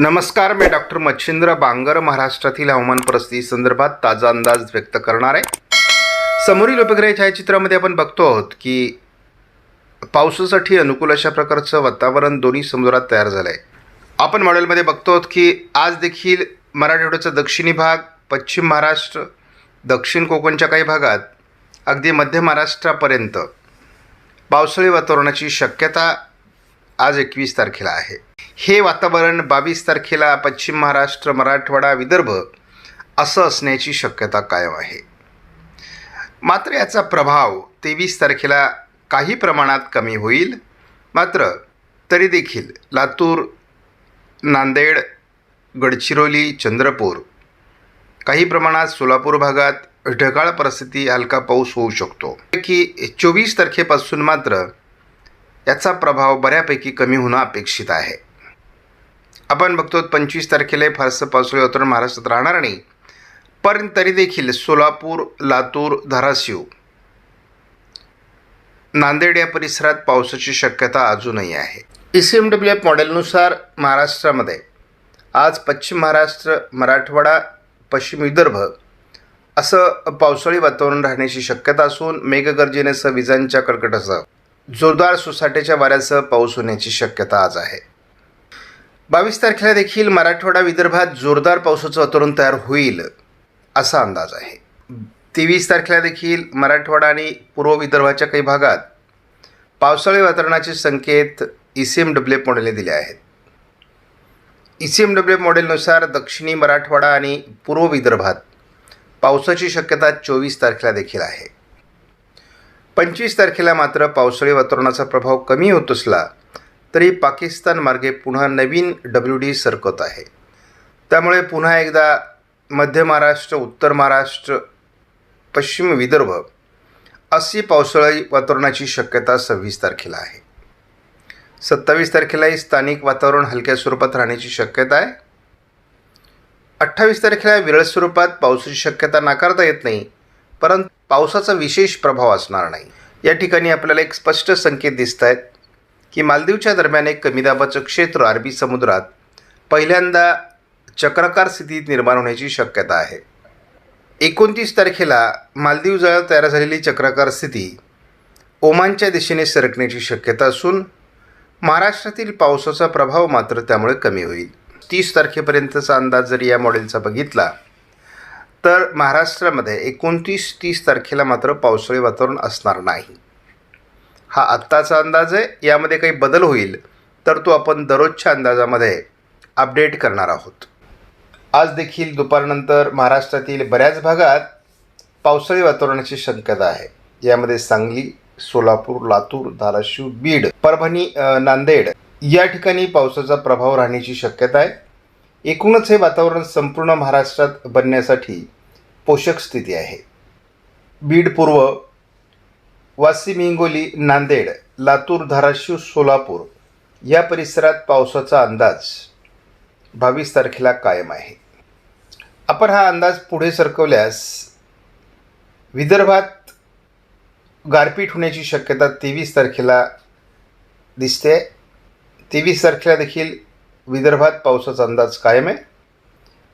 नमस्कार मी डॉक्टर मच्छिंद्र बांगर महाराष्ट्रातील हवामान परिस्थिती संदर्भात ताजा अंदाज व्यक्त करणार आहे. समोरील उपग्रह छायाचित्रामध्ये आपण बघतो आहोत की पावसासाठी अनुकूल अशा प्रकारचं वातावरण दोन्ही समुद्रात तयार झालं आहे आपण मॉडेलमध्ये बघतो आहोत की आज देखील मराठवाड्याचा दक्षिणी भाग पश्चिम महाराष्ट्र दक्षिण कोकणच्या काही भागात अगदी मध्य महाराष्ट्रापर्यंत पावसाळी वातावरणाची शक्यता आज एकवीस तारखेला आहे. हे वातावरण बावीस तारखेला पश्चिम महाराष्ट्र मराठवाडा विदर्भ असं असण्याची शक्यता कायम आहे. मात्र याचा प्रभाव तेवीस तारखेला काही प्रमाणात कमी होईल. मात्र तरी देखील लातूर नांदेड गडचिरोली चंद्रपूर काही प्रमाणात सोलापूर भागात ढगाळ परिस्थिती हलका पाऊस होऊ शकतो. की चोवीस तारखेपासून मात्र याचा प्रभाव बऱ्यापैकी कमी होणं अपेक्षित आहे. आपण बघतो पंचवीस तारखेला फारसं पावसाळी वातावरण महाराष्ट्रात राहणार नाही पण तरी देखील सोलापूर लातूर धाराशिव नांदेड या परिसरात पावसाची शक्यता अजूनही आहे. E C M W F मॉडेलनुसार महाराष्ट्रामध्ये आज पश्चिम महाराष्ट्र मराठवाडा पश्चिम विदर्भ असं पावसाळी वातावरण राहण्याची शक्यता असून मेघगर्जनेसह विजांच्या कडकटासह जोरदार सोसाट्याच्या वाऱ्यासह पाऊस होण्याची शक्यता आज आहे. बावीस तारखेला देखील मराठवाडा विदर्भात जोरदार पावसाचं वातावरण तयार होईल असा अंदाज आहे. तेवीस तारखेला देखील मराठवाडा आणि पूर्व विदर्भाच्या काही भागात पावसाळी वातावरणाचे संकेत ई सी एम डब्ल्यू मॉडेलने दिले आहेत. ई सी एम डब्ल्यू मॉडेलनुसार दक्षिणी मराठवाडा आणि पूर्व विदर्भात पावसाची शक्यता चोवीस तारखेला देखील आहे. पंचवीस तारखेला मात्र पावसाळी वातावरणाचा प्रभाव कमी होत असला तरी पाकिस्तान मार्गे पुन्हा नवीन डब्ल्यू डी सरकत आहे. त्यामुळे पुन्हा एकदा मध्य महाराष्ट्र उत्तर महाराष्ट्र पश्चिम विदर्भ अशी पावसाळी वातावरणाची शक्यता सव्वीस तारखेला आहे. सत्तावीस तारखेलाही स्थानिक वातावरण हलक्या स्वरूपात राहण्याची शक्यता आहे. अठ्ठावीस तारखेला विरळ स्वरूपात पावसाची शक्यता नाकारता येत नाही परंतु पावसाचा विशेष प्रभाव असणार नाही. या ठिकाणी आपल्याला एक स्पष्ट संकेत दिसत आहेत की मालदीवच्या दरम्यान एक कमी दाबाचं क्षेत्र अरबी समुद्रात पहिल्यांदा चक्राकार स्थितीत निर्माण होण्याची शक्यता आहे. एकोणतीस तारखेला मालदीव जवळ तयार झालेली चक्राकार स्थिती ओमानच्या दिशेने सरकण्याची शक्यता असून महाराष्ट्रातील पावसाचा प्रभाव मात्र त्यामुळे कमी होईल. तीस तारखेपर्यंतचा अंदाज जर या मॉडेलचा बघितला तर महाराष्ट्रामध्ये एकोणतीस तीस तारखेला मात्र पावसाळी वातावरण असणार नाही. हा आत्ताचा अंदाज आहे. यामध्ये काही बदल होईल तर तो आपण दररोजच्या अंदाजामध्ये अपडेट करणार आहोत. आज देखील दुपारनंतर महाराष्ट्रातील बऱ्याच भागात पावसाळी वातावरणाची शक्यता आहे. यामध्ये सांगली सोलापूर लातूर धाराशिव बीड परभणी नांदेड या ठिकाणी पावसाचा प्रभाव राहण्याची शक्यता आहे. एकूणच हे वातावरण संपूर्ण महाराष्ट्रात बनण्यासाठी पोषक स्थिती आहे. बीड पूर्व वाशिम हिंगोली नांदेड लातूर धाराशिव सोलापूर या परिसरात पावसाचा अंदाज बावीस तारखेला कायम आहे. आपण हा अंदाज पुढे सरकवल्यास विदर्भात गारपीट होण्याची शक्यता तेवीस तारखेला दिसते. तेवीस तारखेला देखील विदर्भात पावसाचा अंदाज कायम आहे.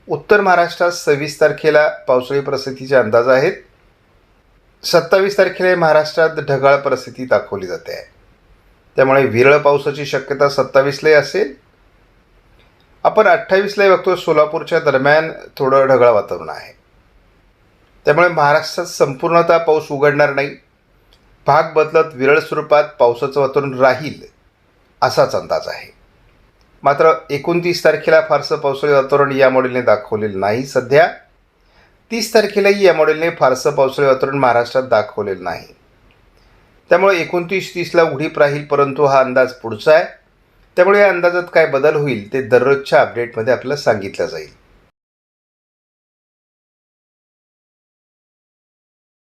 उत्तर महाराष्ट्रात सव्वीस तारखेला पावसाळी परिस्थितीचे अंदाज आहेत. सत्तावीस तारखेला महाराष्ट्रात ढगाळ परिस्थिती दाखवली जाते. आहे त्यामुळे विरळ पावसाची शक्यता सत्तावीसलाही असेल. आपण अठ्ठावीसलाही बघतो सोलापूरच्या दरम्यान थोडं ढगाळ वातावरण आहे. त्यामुळे महाराष्ट्रात संपूर्णतः पाऊस उघडणार नाही. भाग बदलत विरळ स्वरूपात पावसाचं वातावरण राहील असाच अंदाज आहे. मात्र एकोणतीस तारखेला फारसं पावसाळी वातावरण या मॉडेलने दाखवलेलं नाही सध्या. तीस तारखेलाही या मॉडेलने फारसं पावसाळी वातावरण महाराष्ट्रात दाखवलेलं नाही. त्यामुळे एकोणतीस तीसला उघडीप राहील परंतु हा अंदाज पुढचा आहे. त्यामुळे या अंदाजात काय बदल होईल ते दररोजच्या अपडेटमध्ये आपल्याला सांगितलं जाईल.